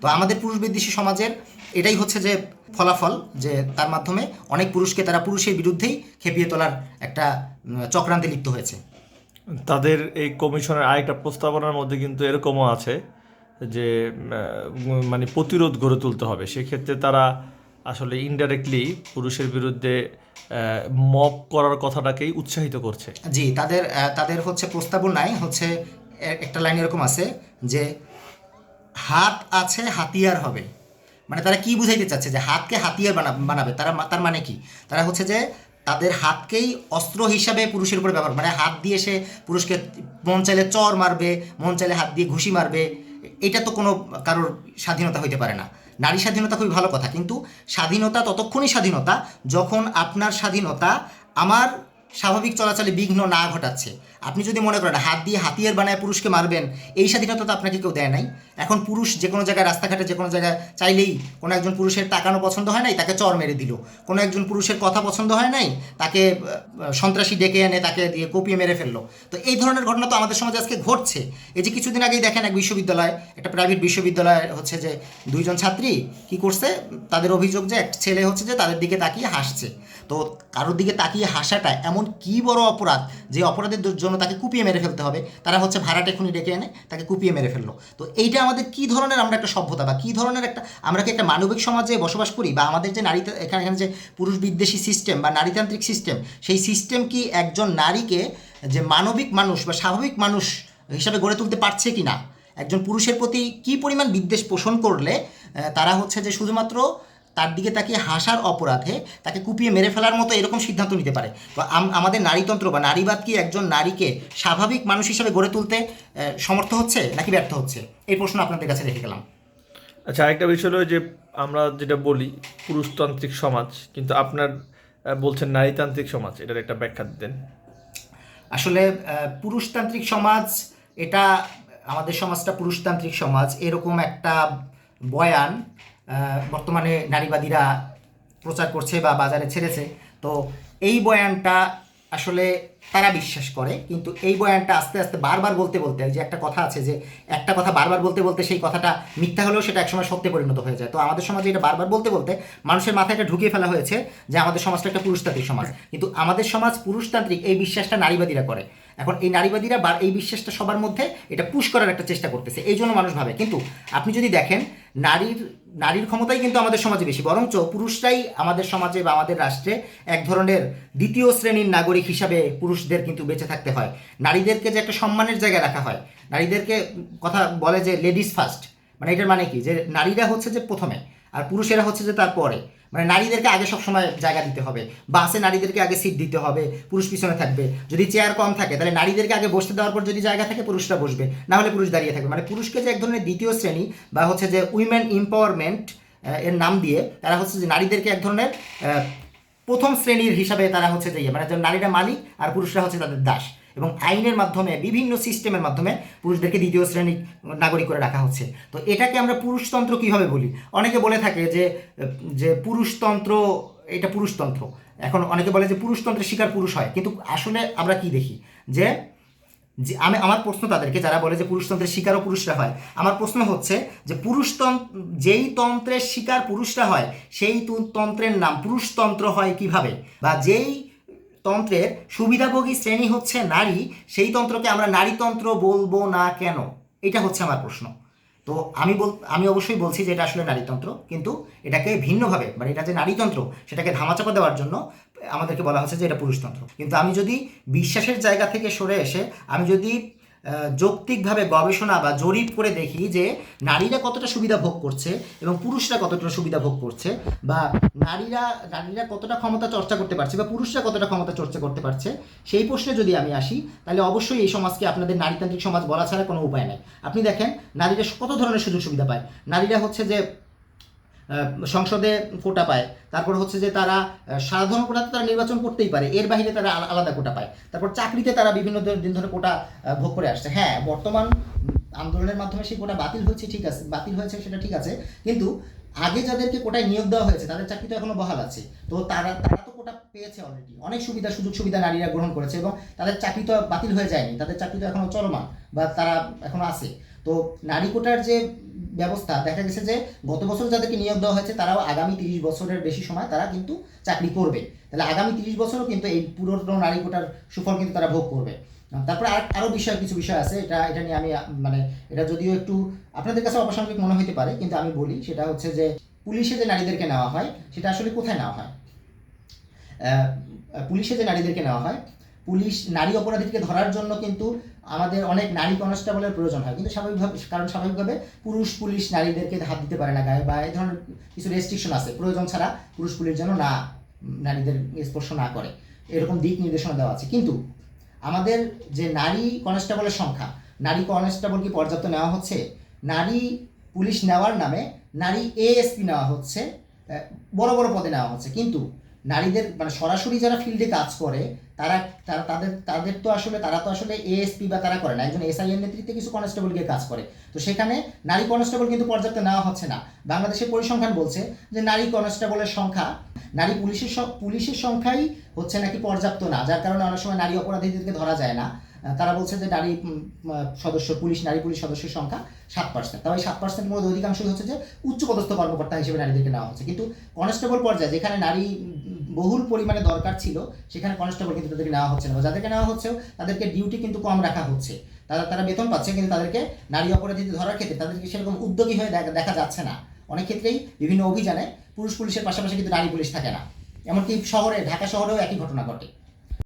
তো আমাদের পুরুষ বিদ্বেষী সমাজের এটাই হচ্ছে যে ফলাফল যে তার মাধ্যমে অনেক পুরুষকে তারা পুরুষের বিরুদ্ধেই খেপিয়ে তোলার একটা চক্রান্তে লিপ্ত হয়েছে। তাদের এই কমিশনের আরেকটা প্রস্তাবনার মধ্যে কিন্তু এরকমও আছে যে মানে প্রতিরোধ গড়ে তুলতে হবে। সেক্ষেত্রে তারা আসলে ইনডাইরেক্টলি পুরুষের বিরুদ্ধে মব করার কথাটাকেই উৎসাহিত করছে। জি তাদের তাদের হচ্ছে প্রস্তাবনায় হচ্ছে একটা লাইন এরকম আছে যে হাত আছে, হাতিয়ার হবে। মানে তারা কি বুঝাইতে চাচ্ছে যে হাতকে হাতিয়ার বানা, বানাবে? তারা তার মানে কি? তারা হচ্ছে যে তাদের হাতকেই অস্ত্র হিসাবে পুরুষের উপরে ব্যবহার মানে হাত দিয়ে সে পুরুষকে মন চাইলে চর মারবে, মন চাইলে হাত দিয়ে ঘুষি মারবে। এটা তো কোনো কারোর স্বাধীনতা হইতে পারে না। নারী স্বাধীনতা খুবই ভালো কথা। কিন্তু স্বাধীনতা, ততক্ষণই স্বাধীনতা যখন আপনার স্বাধীনতা আমার স্বাভাবিক চলাচলে বিঘ্ন না ঘটাচ্ছে। আপনি যদি মনে করেন হাত দিয়ে হাতিয়ার বানায় পুরুষকে মারবেন, এই স্বাধীনতা তো আপনাকে কেউ দেয় নাই। এখন পুরুষ যে কোনো জায়গায়, রাস্তাঘাটে যে কোনো জায়গায় চাইলেই কোনো একজন পুরুষের তাকানো পছন্দ হয় নাই, তাকে চর মেরে দিল। কোনো একজন পুরুষের কথা পছন্দ হয় নাই, তাকে সন্ত্রাসী ডেকে এনে তাকে দিয়ে কপিয়ে মেরে ফেলল। তো এই ধরনের ঘটনা তো আমাদের সমাজে আজকে ঘটছে। এই যে কিছুদিন আগেই দেখেন এক বিশ্ববিদ্যালয়, একটা প্রাইভেট বিশ্ববিদ্যালয় হচ্ছে যে দুইজন ছাত্রী কি করছে, তাদের অভিযোগ যে এক ছেলে হচ্ছে যে তাদের দিকে তাকিয়ে হাসছে। তো কারোর দিকে তাকিয়ে হাসাটা এমন কি বড় অপরাধ যে অপরাধের জন্য তাকে কুপিয়ে মেরে ফেলতে হবে? তারা হচ্ছে ভাড়াটে খুনি ডেকে এনে তাকে কুপিয়ে মেরে ফেলল। তো এইটা আমাদের কি ধরনের আমরা একটা সভ্যতা বা কি ধরনের একটা আমরা কি একটা মানবিক সমাজে বসবাস করি বা আমাদের যে নারী এখানে এখানে যে পুরুষ বিদ্বেষী সিস্টেম বা নারীতান্ত্রিক সিস্টেম সেই সিস্টেম কি একজন নারীকে যে মানবিক মানুষ বা স্বাভাবিক মানুষ হিসাবে গড়ে তুলতে পারছে কি না একজন পুরুষের প্রতি কি পরিমাণ বিদ্বেষ পোষণ করলে তারা হচ্ছে যে শুধুমাত্র তার দিকে তাকে হাসার অপরাধে তাকে কুপিয়ে মেরে ফেলার মতো এরকম সিদ্ধান্ত নিতে পারে। তো আম- আমাদের নারীতন্ত্র বা নারীবাদ কি একজন নারীকে স্বাভাবিক মানুষ হিসেবে গড়ে তুলতে সমর্থ হচ্ছে নাকি ব্যর্থ হচ্ছে? এই প্রশ্ন আপনাদের কাছে রেখে গেলাম। আচ্ছা আরেকটা বিষয় হলো যে আমরা যেটা বলি পুরুষতান্ত্রিক সমাজ কিন্তু আপনার বলছেন নারীতান্ত্রিক সমাজ এটার একটা ব্যাখ্যা দেন আসলে পুরুষতান্ত্রিক সমাজ এটা আমাদের সমাজটা পুরুষতান্ত্রিক সমাজ এরকম একটা বয়ান বর্তমানে নারীবাদীরা প্রচার করছে বা বাজারে ছেড়েছে। তো এই বয়ানটা আসলে তারা বিশ্বাস করে কিন্তু এই বয়ানটা আস্তে আস্তে বারবার বলতে বলতে যে একটা কথা আছে যে একটা কথা বারবার বলতে বলতে সেই কথাটা মিথ্যা হলেও সেটা একসময় সত্যে পরিণত হয়ে যায়। তো আমাদের সমাজে এটা বারবার বলতে বলতে মানুষের মাথায় এটা ঢুকিয়ে ফেলা হয়েছে যে আমাদের সমাজটা একটা পুরুষতান্ত্রিক সমাজ। কিন্তু আমাদের সমাজ পুরুষতান্ত্রিক এই বিশ্বাসটা নারীবাদীরা করে। এখন এই নারীবাদীরা বা এই বিশ্বাসটা সবার মধ্যে এটা পুশ করার একটা চেষ্টা করতেছে। এই জন্য মানুষ ভাবে। কিন্তু আপনি যদি দেখেন, নারীর নারীর ক্ষমতাই কিন্তু আমাদের সমাজে বেশি। বরঞ্চ পুরুষরাই আমাদের সমাজে বা আমাদের রাষ্ট্রে এক ধরনের দ্বিতীয় শ্রেণির নাগরিক হিসাবে পুরুষদের কিন্তু বেঁচে থাকতে হয়। নারীদেরকে যে একটা সম্মানের জায়গায় রাখা হয়, নারীদেরকে কথা বলে যে লেডিস ফার্স্ট মানে এটার মানে কি? যে নারীরা হচ্ছে যে প্রথমে। আর পুরুষেরা হচ্ছে যে তারপরে মানে নারীদেরকে আগে সবসময় জায়গা দিতে হবে। বাসে নারীদেরকে আগে সিট দিতে হবে পুরুষ পিছনে থাকবে। যদি চেয়ার কম থাকে তাহলে নারীদেরকে আগে বসতে দেওয়ার পর যদি জায়গা থাকে পুরুষরা বসবে। না হলে পুরুষ দাঁড়িয়ে থাকবে। মানে পুরুষকে যে এক ধরনের দ্বিতীয় শ্রেণি বা হচ্ছে যে উইমেন এম্পাওয়ারমেন্ট এর নাম দিয়ে তারা হচ্ছে যে নারীদেরকে এক ধরনের প্রথম শ্রেণির হিসাবে তারা হচ্ছে যে ইয়ে, মানে নারীরা মালিক আর পুরুষরা হচ্ছে তাদের দাস। এবং আইনের মাধ্যমে, বিভিন্ন সিস্টেমের মাধ্যমে পুরুষদেরকে দ্বিতীয় শ্রেণির নাগরিক করে রাখা হচ্ছে। তো এটাকে আমরা পুরুষতন্ত্র কীভাবে বলি? অনেকে বলে থাকে যে যে পুরুষতন্ত্র, এটা পুরুষতন্ত্র। এখন অনেকে বলে যে পুরুষতন্ত্রের শিকার পুরুষ হয়। কিন্তু আসলে আমরা কি দেখি? যে যে আমি, আমার প্রশ্ন তাদেরকে, যারা বলে যে পুরুষতন্ত্রের শিকারও পুরুষরা হয়, আমার প্রশ্ন হচ্ছে যে পুরুষতন্ত্র যেই তন্ত্রের শিকার পুরুষরা হয়, সেই তন্ত্রের নাম পুরুষতন্ত্র হয় কীভাবে? বা যেই তন্ত্রের সুবিধাভোগী শ্রেণি হচ্ছে নারী। সেই তন্ত্রকে আমরা নারীতন্ত্র বলব না কেন? এটা হচ্ছে আমার প্রশ্ন। তো আমি বল, আমি অবশ্যই বলছি যে এটা আসলে নারীতন্ত্র, কিন্তু এটাকে ভিন্নভাবে মানে এটা যে নারীতন্ত্র, সেটাকে ধামাচাপা দেওয়ার জন্য আমাদেরকে বলা হচ্ছে যে এটা পুরুষতন্ত্র। কিন্তু আমি যদি বিশ্বাসের জায়গা থেকে সরে এসে, আমি যদি যৌক্তিকভাবে গবেষণা বা জরিপ করে দেখি যে নারীরা কতটা সুবিধা ভোগ করছে এবং পুরুষরা কতটা সুবিধা ভোগ করছে বা নারীরা নারীরা কতটা ক্ষমতা চর্চা করতে পারছে বা পুরুষরা কতটা ক্ষমতা চর্চা করতে পারছে, সেই প্রশ্নে যদি আমি আসি, তাহলে অবশ্যই এই সমাজকে আপনাদের নারীতান্ত্রিক সমাজ বলা ছাড়া কোনো উপায় নেই। আপনি দেখেন, নারীরা কত ধরনের সুযোগ সুবিধা পায়? নারীরা হচ্ছে যে সংসদে কোটা পায়। তারপর হচ্ছে যে তারা সাধারণ কোটাতে তারা নির্বাচন করতেই পারে। এর বাইরে তারা আলা- আলাদা কোটা পায়। তারপর চাকরিতে তারা বিভিন্ন দিন ধরে কোটা ভোগ করে আসছে। হ্যাঁ বর্তমান আন্দোলনের মাধ্যমে সেই কোটা বাতিল হয়েছে, ঠিক আছে, বাতিল হয়েছে, সেটা ঠিক আছে। কিন্তু আগে যাদেরকে কোটায় নিয়োগ দেওয়া হয়েছে, তাদের চাকরি তো এখনও বহাল আছে। তো তারা তারা তো কোটা পেয়েছে অলরেডি অনেক সুবিধা, সুযোগ সুবিধা নারীরা গ্রহণ করেছে এবং তাদের চাকরি তো বাতিল হয়ে যায়নি। তাদের চাকরি তো এখনও চলমান বা তারা এখনও আছে। তো নারী কোটার যে ব্যবস্থা। দেখা গেছে যে গত বছর যাদেরকে নিয়োগ দেওয়া হয়েছে, তারাও আগামী তিরিশ বছরের বেশি সময় তারা কিন্তু চাকরি করবে। তাহলে আগামী তিরিশ বছরও কিন্তু এই পুরনো নারী কোটার সুফল কিন্তু তারা ভোগ করবে। তারপরে আর আরও বিষয়, কিছু বিষয় আছে, এটা এটা নিয়ে আমি মানে এটা যদিও একটু আপনাদের কাছে অপ্রাসঙ্গিক মনে হতে পারে, কিন্তু আমি বলি সেটা হচ্ছে যে পুলিশে যে নারীদেরকে নেওয়া হয়, সেটা আসলে কোথায় নেওয়া হয়? পুলিশে যে নারীদেরকে নেওয়া হয় পুলিশ নারী অপরাধীকে ধরার জন্য কিন্তু আমাদের অনেক নারী কনস্টেবলের প্রয়োজন হয়। কিন্তু স্বাভাবিকভাবে, কারণ স্বাভাবিকভাবে পুরুষ পুলিশ নারীদেরকে হাত দিতে পারে না গায়ে বা এই ধরনের কিছু রেস্ট্রিকশন আছে। প্রয়োজন ছাড়া পুরুষ পুলিশ যেন না, নারীদের স্পর্শ না করে। এরকম দিক নির্দেশনা দেওয়া আছে। কিন্তু আমাদের যে নারী কনস্টেবলের সংখ্যা, নারী কনস্টেবল কি পর্যাপ্ত নেওয়া হচ্ছে? নারী পুলিশ নেওয়ার নামে নারী এএসপি নেওয়া হচ্ছে বড় বড় পদে নেওয়া হচ্ছে। কিন্তু নারীদের মানে সরাসরি যারা ফিল্ডে কাজ করে, তারা তারা, তাদের তাদের তো আসলে, তারা তো আসলে এএসপি বা তারা করে না। একজন এসআইএর নেতৃত্বে কিছু কনস্টেবল গিয়ে কাজ করে। তো সেখানে নারী কনস্টেবল কিন্তু পর্যাপ্ত নেওয়া হচ্ছে না। বাংলাদেশের পরিসংখ্যান বলছে যে নারী কনস্টেবলের সংখ্যা, নারী পুলিশের পুলিশের সংখ্যাই হচ্ছে নাকি পর্যাপ্ত না, যার কারণে অনেক সময় নারী অপরাধীদেরকে ধরা যায় না। তারা বলছে যে নারী সদস্য, পুলিশ, নারী পুলিশ সদস্যের সংখ্যা সাত পার্সেন্ট তবে সাত পার্সেন্টের মধ্যে অধিকাংশই হচ্ছে যে উচ্চপদস্থ কর্মকর্তা হিসেবে নারীদেরকে নেওয়া হচ্ছে। কিন্তু কনস্টেবল পর্যায়ে যেখানে নারী বহুল পরিমাণে দরকার ছিল, সেখানে কনস্টেবল কিন্তু তাদেরকে নেওয়া হচ্ছে না। যাদেরকে নেওয়া হচ্ছেও, তাদেরকে ডিউটি কিন্তু কম রাখা হচ্ছে। তারা তারা বেতন পাচ্ছে, কিন্তু তাদেরকে নারী অপরাধীদের ধরার ক্ষেত্রে তাদেরকে সেরকম উদ্যোগী হয়ে দেখা যাচ্ছে না। অনেক ক্ষেত্রেই বিভিন্ন অভিযানে পুরুষ পুলিশের পাশাপাশি কিন্তু নারী পুলিশ থাকে না। এমনকি শহরে, ঢাকা শহরেও একই ঘটনা ঘটে।